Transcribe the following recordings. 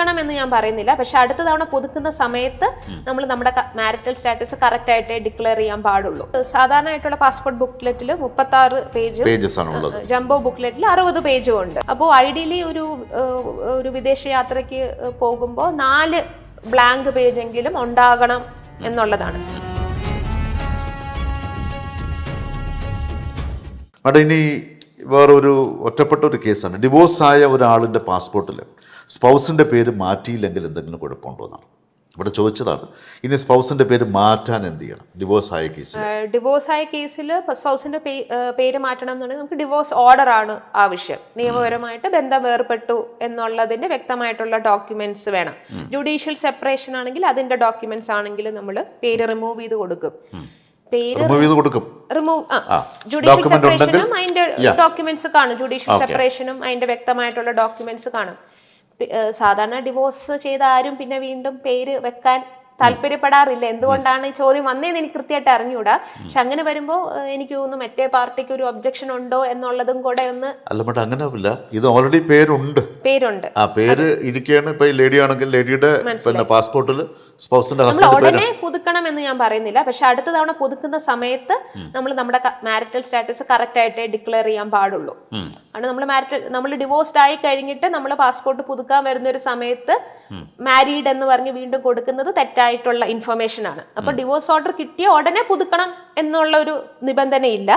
പുതുക്കണം എന്ന് ഞാൻ പറയുന്നില്ല. പക്ഷെ അടുത്ത തവണ പുതുക്കുന്ന സമയത്ത് നമ്മൾ നമ്മുടെ മാരിറ്റൽ സ്റ്റാറ്റസ് കറക്റ്റ് ആയിട്ട് ഡിക്ലെയർ ചെയ്യാൻ പാടുള്ളൂ. സാധാരണയായിട്ടുള്ള പാസ്പോർട്ട് ബുക്ക്ലെറ്റിൽ മുപ്പത്തി ആറ് പേജും ജംബോ ബുക്ക്ലെറ്റിൽ അറുപത് പേജും ഉണ്ട്. അപ്പോൾ ഐഡിയലി ഒരു ഒരു വിദേശ യാത്രയ്ക്ക് പോകുമ്പോൾ നാല് ബ്ലാങ്ക് പേജെങ്കിലും ഉണ്ടാകണം എന്നുള്ളതാണ്. അവിടെ ഇനി വേറൊരു ഒറ്റപ്പെട്ട ഒരു കേസാണ് ഡിവോഴ്സ് ആയ ഒരാളിന്റെ പാസ്പോർട്ടിൽ സ്പൗസിന്റെ പേര് മാറ്റിയില്ലെങ്കിൽ എന്തെങ്കിലും കുഴപ്പമുണ്ടോ എന്നാണ്. ഇവിടെ ചോദിച്ചതാണ്. ഇനി സ്പൗസിന്റെ പേര് മാറ്റാൻ എന്ത് ചെയ്യണം? ഡിവോഴ്സ് ആയ കേസിൽ. ഡിവോഴ്സ് ആയ കേസിൽ സ്പൗസിന്റെ പേര് മാറ്റണം എന്നുണ്ടെങ്കിൽ നമുക്ക് ഡിവോഴ്സ് ഓർഡർ ആണ് ആവശ്യം. നിയമപരമായിട്ട് ബന്ധം വേർപെട്ടു എന്നുള്ളതിന്റെ വ്യക്തമായിട്ടുള്ള ഡോക്യുമെന്റ്സ് വേണം. ജുഡീഷ്യൽ സെപ്പറേഷൻ ആണെങ്കിൽ അതിന്റെ ഡോക്യുമെന്റ്സ് ആണെങ്കിൽ നമ്മൾ പേര് റിമൂവ് ചെയ്ത് കൊടുക്കും. പേര് റിമൂവ് ചെയ്ത് കൊടുക്കും? റിമൂവ്. ജുഡീഷ്യൽ സെപ്പറേഷനും അതിന്റെ ഡോക്യുമെന്റ്സ് കാണും. ജുഡീഷ്യൽ സെപ്പറേഷനും അതിന്റെ വ്യക്തമായിട്ടുള്ള ഡോക്യുമെന്റ്സ് കാണും. സാധാരണ ഡിവോഴ്സ് ചെയ്ത ആരും പിന്നെ വീണ്ടും പേര് വെക്കാൻ താല്പര്യപ്പെടാറില്ല. എന്തുകൊണ്ടാണ് ഈ ചോദ്യം വന്നേന്ന് എനിക്ക് കൃത്യമായിട്ട് അറിഞ്ഞൂടാ. പക്ഷെ അങ്ങനെ വരുമ്പോൾ എനിക്ക് തോന്നുന്നു മറ്റേ പാർട്ടിക്ക് ഒരു ഒബ്ജക്ഷൻ ഉണ്ടോ എന്നുള്ളതും കൂടെ ഒന്ന് അല്ല മറ്റേ അങ്ങനെ ഇത് ഓൾറെഡി പേരുണ്ട്. പേരുണ്ട്. ആ പേര് ഇരിക്കുകയാണ് ഇപ്പൊ ഈ ലേഡി ആണെങ്കിൽ ലേഡിയുടെ പിന്നെ പാസ്പോർട്ടിൽ സ്പൗസിന്റെ ഹസ്ബൻഡ് ഉടനെ പുതുക്കണം എന്ന് ഞാൻ പറയുന്നില്ല. പക്ഷെ അടുത്ത തവണ പുതുക്കുന്ന സമയത്ത് നമ്മൾ നമ്മുടെ മാരിറ്റൽ സ്റ്റാറ്റസ് കറക്റ്റ് ആയിട്ട് ഡിക്ലെയർ ചെയ്യാൻ പാടുള്ളൂ. ആണ് നമ്മൾ മാരിറ്റൽ നമ്മൾ ഡിവോഴ്സ്ഡ് ആയി കഴിഞ്ഞിട്ട് നമ്മൾ പാസ്പോർട്ട് പുതുക്കാൻ വരുന്ന ഒരു സമയത്ത് മാരീഡ് എന്ന് പറഞ്ഞ് വീണ്ടും കൊടുക്കുന്നത് തെറ്റായിട്ടുള്ള ഇൻഫർമേഷൻ ആണ്. അപ്പൊ ഡിവോഴ്സ് ഓർഡർ കിട്ടിയ ഉടനെ പുതുക്കണം എന്നുള്ള ഒരു നിബന്ധനയില്ല.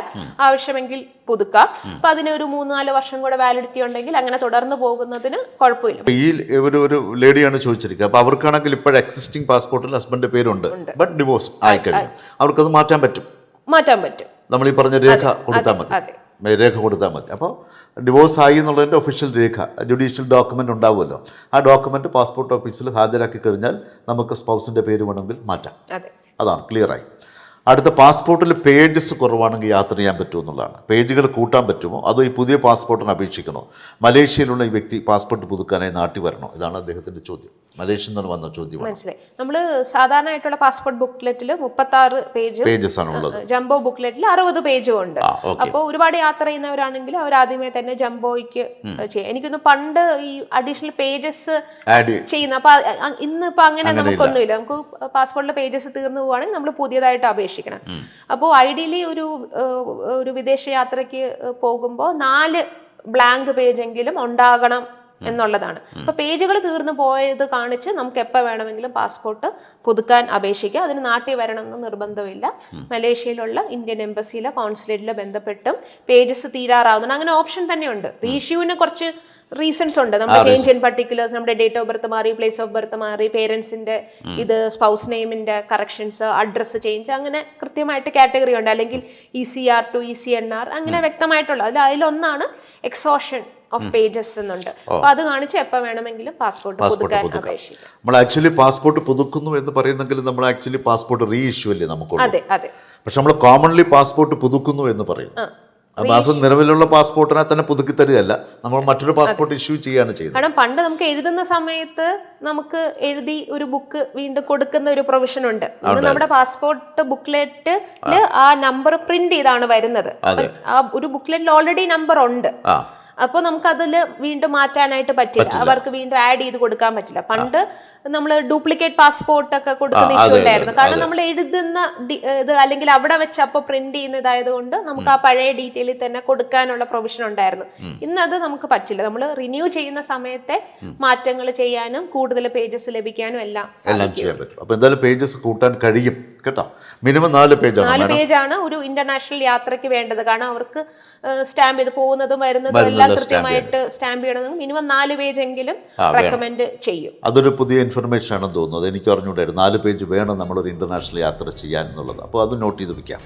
ആവശ്യമെങ്കിൽ പുതുക്കാം. അപ്പൊ അതിന് ഒരു മൂന്ന് നാല് വർഷം കൂടെ വാലിഡിറ്റി ഉണ്ടെങ്കിൽ അങ്ങനെ തുടർന്ന് പോകുന്നതിന് കുഴപ്പമില്ല. ഈ ഒരു ഒരു ലേഡിയാണ് ചോദിച്ചിരിക്കുക അപ്പൊ അവർക്കാണെങ്കിൽ ഇപ്പോൾ എക്സിസ്റ്റിംഗ് പാസ്പോർട്ടിൽ ഹസ്ബൻഡിന്റെ പേരുണ്ട്. ബട്ട് ഡിവോഴ്സ് ആയിക്കഴിഞ്ഞു. അവർക്കത് മാറ്റാൻ പറ്റും. മാറ്റാൻ പറ്റും. നമ്മൾ ഈ പറഞ്ഞ രേഖ കൊടുത്താൽ മതി. രേഖ കൊടുത്താൽ മതി. അപ്പോൾ ഡിവോഴ്സ് ആയി എന്നുള്ളതിന്റെ ഒഫീഷ്യൽ രേഖ ജുഡീഷ്യൽ ഡോക്യുമെന്റ് ഉണ്ടാവുമല്ലോ. ആ ഡോക്യുമെന്റ് പാസ്പോർട്ട് ഓഫീസിൽ ഹാജരാക്കി കഴിഞ്ഞാൽ നമുക്ക് സ്പൗസിന്റെ പേര് വേണമെങ്കിൽ മാറ്റാം. അതെ. അതാണ് ക്ലിയറായി അടുത്ത പാസ്പോർട്ടിൽ പേജസ് കുറവാണെങ്കിൽ യാത്ര ചെയ്യാൻ പറ്റുമോ എന്നുള്ളതാണ്. പേജുകൾ കൂട്ടാൻ പറ്റുമോ? അതോ ഈ പുതിയ പാസ്പോർട്ടിന് അപേക്ഷിക്കണോ? മലേഷ്യയിലുള്ള ഈ വ്യക്തി പാസ്പോർട്ട് പുതുക്കാനായി നാട്ടിൽ വരണോ? ഇതാണ് അദ്ദേഹത്തിന്റെ ചോദ്യം. മലേഷ്യയിൽ നിന്ന് വന്ന ചോദ്യമാണ് മനസ്സിലായി. നമ്മൾ സാധാരണയായിട്ടുള്ള പാസ്പോർട്ട് ബുക്ക്ലെറ്റിൽ മുപ്പത്തി ആറ് പേജും പേജസ് ആണ് ഉള്ളത്. ജംബോ ബുക്ക്ലെറ്റിൽ അറുപത് പേജും ഉണ്ട്. അപ്പോൾ ഒരുപാട് യാത്ര ചെയ്യുന്നവരാണെങ്കിൽ അവർ ആദ്യമേ തന്നെ ജംബോയ്ക്ക് ചെയ്യാം. എനിക്കൊന്ന് പണ്ട് ഈ അഡീഷണൽ പേജസ് ചെയ്യുന്ന അപ്പൊ ഇന്ന് ഇപ്പൊ അങ്ങനെ നമുക്കൊന്നുമില്ല. നമുക്ക് പാസ്പോർട്ടിലെ പേജസ് തീർന്നു പോവുകയാണെങ്കിൽ നമ്മൾ പുതിയതായിട്ട് അപേക്ഷിക്കണം. അപ്പോൾ ഐഡിയലി ഒരു ഒരു വിദേശ യാത്രയ്ക്ക് പോകുമ്പോൾ നാല് ബ്ലാങ്ക് പേജെങ്കിലും ഉണ്ടാകണം എന്നുള്ളതാണ്. അപ്പൊ പേജുകൾ തീർന്നു പോയത് കാണിച്ച് നമുക്ക് എപ്പോൾ വേണമെങ്കിലും പാസ്പോർട്ട് പുതുക്കാൻ അപേക്ഷിക്കാം. അതിന് നാട്ടിൽ വരണം എന്ന് നിർബന്ധമില്ല മലേഷ്യയിലുള്ള ഇന്ത്യൻ എംബസിയിലെ കോൺസുലേറ്റിലെ ബന്ധപ്പെട്ടും പേജസ് തീരാറാവുന്നുണ്ട്. അങ്ങനെ ഓപ്ഷൻ തന്നെയുണ്ട്. റീഷ്യൂവിന് കുറച്ച് റീസൺസ് ഉണ്ട്. നമ്മുടെ ചേഞ്ച് ഇൻ പർട്ടിക്കുലേഴ്സ് നമ്മുടെ ഡേറ്റ് ഓഫ് ബർത്ത് മാറി പ്ലേസ് ഓഫ് ബർത്ത് മാറി പേരൻസിന്റെ ഇത് സ്പൗസ് നെയിമിന്റെ കറക്ഷൻസ് അഡ്രസ്സ് ചേഞ്ച് അങ്ങനെ കൃത്യമായിട്ട് കാറ്റഗറി ഉണ്ട്. അല്ലെങ്കിൽ E C R to E C N R അങ്ങനെ വ്യക്തമായിട്ടുള്ള അതിൽ അതിലൊന്നാണ് എക്സോഷൻ ഓഫ് പേജസ് എന്നുണ്ട്. അപ്പൊ അത് കാണിച്ച് എപ്പോ വേണമെങ്കിലും പാസ്പോർട്ട് പുതുക്കാൻ പുതുക്കാം. അപേക്ഷിക്കാം. നമ്മൾ ആക്ച്വലി പാസ്പോർട്ട് പുതുക്കുന്നു എന്ന് പറയുന്നെങ്കിൽ നമ്മൾ ആക്ച്വലി പാസ്പോർട്ട് റീ ഇഷ്യൂ അല്ലേ നമുക്ക് അതെ അതെ. പക്ഷെ നമ്മൾ കോമൺലി പാസ്പോർട്ട് പുതുക്കുന്നു എന്ന് പറയും മാസം നിലവിലുള്ള പാസ്പോർട്ടിനെ തന്നെ പുതുക്കി തരികയല്ല. നമ്മൾ മറ്റൊരു പാസ്പോർട്ട് ഇഷ്യൂ ചെയ്യാണ് ചെയ്യുന്നത്. കാരണം പണ്ട് നമുക്ക് എഴുതുന്ന സമയത്ത് നമുക്ക് എഴുതി ഒരു ബുക്ക് വീണ്ടും കൊടുക്കുന്ന ഒരു പ്രൊവിഷൻ ഉണ്ട്. നമ്മുടെ പാസ്പോർട്ട് ബുക്ക്ലെറ്റ് ആ. നമ്പർ പ്രിന്റ് ചെയ്താണ് വരുന്നത്. ആ ഒരു ബുക്ക്ലെറ്റിൽ ഓൾറെഡി നമ്പർ ഉണ്ട്. അപ്പോൾ നമുക്ക് അതിൽ വീണ്ടും മാറ്റാനായിട്ട് പറ്റില്ല. അവർക്ക് വീണ്ടും ആഡ് ചെയ്ത് കൊടുക്കാൻ പറ്റില്ല. പണ്ട് നമ്മൾ ഡ്യൂപ്ലിക്കേറ്റ് പാസ്പോർട്ട് ഒക്കെ കൊടുക്കുന്ന ഇഷ്യൂ ഉണ്ടായിരുന്നു. കാരണം നമ്മൾ എഴുതുന്ന ഇത് അല്ലെങ്കിൽ അവിടെ വെച്ച് അപ്പോൾ പ്രിന്റ് ചെയ്യുന്നതായത് കൊണ്ട് നമുക്ക് ആ പഴയ ഡീറ്റെയിലിൽ തന്നെ കൊടുക്കാനുള്ള പ്രൊവിഷൻ ഉണ്ടായിരുന്നു. ഇന്ന് അത് നമുക്ക് പറ്റില്ല. നമ്മൾ റിന്യൂ ചെയ്യുന്ന സമയത്തെ മാറ്റങ്ങൾ ചെയ്യാനും കൂടുതൽ പേജസ് ലഭിക്കാനും എല്ലാം എല്ലാം ചെയ്യാൻ പറ്റും. അപ്പോൾ എന്തായാലും പേജസ് കൂട്ടാൻ കഴിയും കേട്ടോ? മിനിമം നാല് പേജാണ് നാല് പേജാണ് ഒരു ഇന്റർനാഷണൽ യാത്രയ്ക്ക് വേണ്ടത്. കാരണം അവർക്ക് സ്റ്റാമ്പ് ചെയ്ത് പോകുന്നതും വരുന്നതും എല്ലാം കൃത്യമായിട്ട് സ്റ്റാമ്പ് ചെയ്യണമെങ്കിൽ മിനിമം നാല് പേജ് എങ്കിലും റെക്കമെൻഡ് ചെയ്യും. അതൊരു പുതിയ ഇൻഫർമേഷൻ ആണെന്ന് തോന്നുന്നത് എനിക്ക് അറിഞ്ഞുകൊണ്ടായിരുന്നു നാല് പേജ് വേണം നമ്മളൊരു ഇന്റർനാഷണൽ യാത്ര ചെയ്യാൻ എന്നുള്ളത്. അപ്പോൾ അത് നോട്ട് ചെയ്ത് വെക്കാം.